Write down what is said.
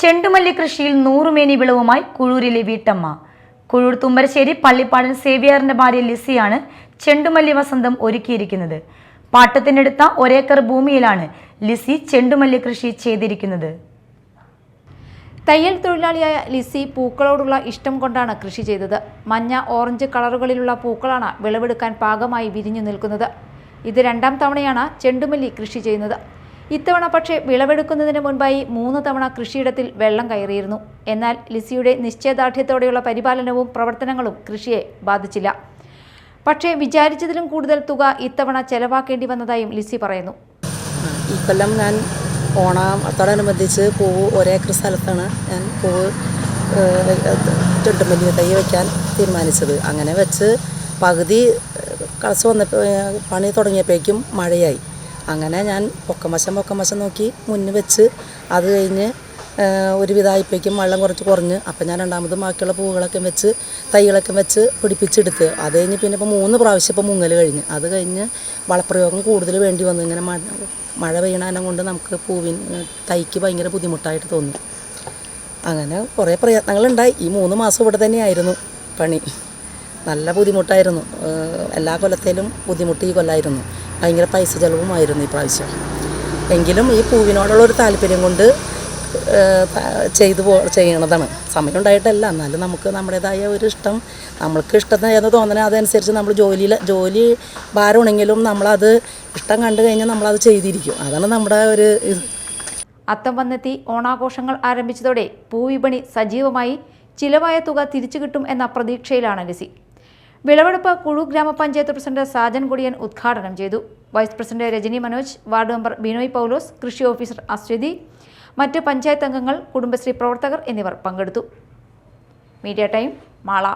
ചെണ്ടുമല്ലി കൃഷിയിൽ നൂറുമേനി വിളവുമായി കുഴൂരിലെ വീട്ടമ്മ. കുഴൂർ തുമ്പരശ്ശേരി പള്ളിപ്പാടൻ സേവിയാറിന്റെ ഭാര്യ ലിസിയാണ് ചെണ്ടുമല്ലി വസന്തം ഒരുക്കിയിരിക്കുന്നത്. പാട്ടത്തിനെടുത്ത ഒരേക്കർ ഭൂമിയിലാണ് ലിസി ചെണ്ടുമല്ലി കൃഷി ചെയ്തിരിക്കുന്നത്. തയ്യൽ തൊഴിലാളിയായ ലിസി പൂക്കളോടുള്ള ഇഷ്ടം കൊണ്ടാണ് കൃഷി ചെയ്തത്. മഞ്ഞ ഓറഞ്ച് കളറുകളിലുള്ള പൂക്കളാണ് വിളവെടുക്കാൻ പാകമായി വിരിഞ്ഞു നിൽക്കുന്നത്. ഇത് രണ്ടാം തവണയാണ് ചെണ്ടുമല്ലി കൃഷി ചെയ്യുന്നത്. ഇത്തവണ പക്ഷേ വിളവെടുക്കുന്നതിന് മുൻപായി മൂന്ന് തവണ കൃഷിയിടത്തിൽ വെള്ളം കയറിയിരുന്നു. എന്നാൽ ലിസിയുടെ നിശ്ചയദാർഢ്യത്തോടെയുള്ള പരിപാലനവും പ്രവർത്തനങ്ങളും കൃഷിയെ ബാധിച്ചില്ല. പക്ഷേ വിചാരിച്ചതിലും കൂടുതൽ തുക ഇത്തവണ ചെലവാക്കേണ്ടി വന്നതായും ലിസി പറയുന്നു. ഈ കൊല്ലം ഞാൻ ഓണത്തോടനുബന്ധിച്ച് പൂവ് ഒരേക്കർ സ്ഥലത്താണ് ഞാൻ പൂവ് ചെണ്ടുമല്ലി തൈ വയ്ക്കാൻ തീരുമാനിച്ചത്. അങ്ങനെ വെച്ച് പകുതി കളച്ച് വന്നപ്പോൾ പണി തുടങ്ങിയപ്പോഴേക്കും മഴയായി. അങ്ങനെ ഞാൻ പൊക്കമശം പൊക്കമശം നോക്കി മുന്നിൽ വെച്ച് അത് കഴിഞ്ഞ് ഒരുവിധമായപ്പോഴേക്കും വെള്ളം കുറച്ച് കുറഞ്ഞ്. അപ്പം ഞാൻ രണ്ടാമത് ബാക്കിയുള്ള പൂവുകളൊക്കെ വെച്ച് തൈകളൊക്കെ വെച്ച് പിടിപ്പിച്ചെടുത്ത്. അത് കഴിഞ്ഞ് പിന്നെ ഇപ്പോൾ മൂന്ന് പ്രാവശ്യം ഇപ്പോൾ മുങ്ങൽ കഴിഞ്ഞ്. അത് കഴിഞ്ഞ് വളപ്രയോഗം കൂടുതൽ വേണ്ടി വന്നു. ഇങ്ങനെ മഴ മഴ കൊണ്ട് നമുക്ക് പൂവിന് തൈക്ക് ഭയങ്കര ബുദ്ധിമുട്ടായിട്ട് തോന്നി. അങ്ങനെ കുറേ പ്രയത്നങ്ങളുണ്ടായി. ഈ മൂന്ന് മാസം ഇവിടെ തന്നെയായിരുന്നു പണി. നല്ല ബുദ്ധിമുട്ടായിരുന്നു. എല്ലാ കൊല്ലത്തേലും ബുദ്ധിമുട്ട് ഈ കൊല്ലമായിരുന്നു ഭയങ്കര പൈസ ചിലവുമായിരുന്നു ഈ പ്രാവശ്യം. എങ്കിലും ഈ പൂവിനോടുള്ള ഒരു താല്പര്യം കൊണ്ട് ചെയ്തു പോ ചെയ്യണതാണ്. സമയം ഉണ്ടായിട്ടല്ല എന്നാലും നമുക്ക് നമ്മുടേതായ ഒരു ഇഷ്ടം. നമ്മൾക്ക് ഇഷ്ടം എന്ന് തോന്നണേ അതനുസരിച്ച് നമ്മൾ ജോലിയിൽ ജോലി ഭാരമാണെങ്കിലും നമ്മളത് ഇഷ്ടം കണ്ടു കഴിഞ്ഞാൽ നമ്മളത് ചെയ്തിരിക്കും. അതാണ് നമ്മുടെ ഒരു അത്തം വന്നെത്തി ഓണാഘോഷങ്ങൾ ആരംഭിച്ചതോടെ പൂവിപണി സജീവമായി. ചിലവായ തുക തിരിച്ചു കിട്ടും എന്ന പ്രതീക്ഷയിലാണ് ലിസി. വിളവെടുപ്പ് കുഴു ഗ്രാമപഞ്ചായത്ത് പ്രസിഡന്റ് സാജൻ കുടിയൻ ഉദ്ഘാടനം ചെയ്തു. Vice president Rajani Manoj ward member Binoy Paulose കൃഷി ഓഫീസർ അശ്വതി മറ്റ് പഞ്ചായത്ത് അംഗങ്ങൾ കുടുംബശ്രീ പ്രവർത്തകർ എന്നിവർ പങ്കെടുത്തു. Media time Mala.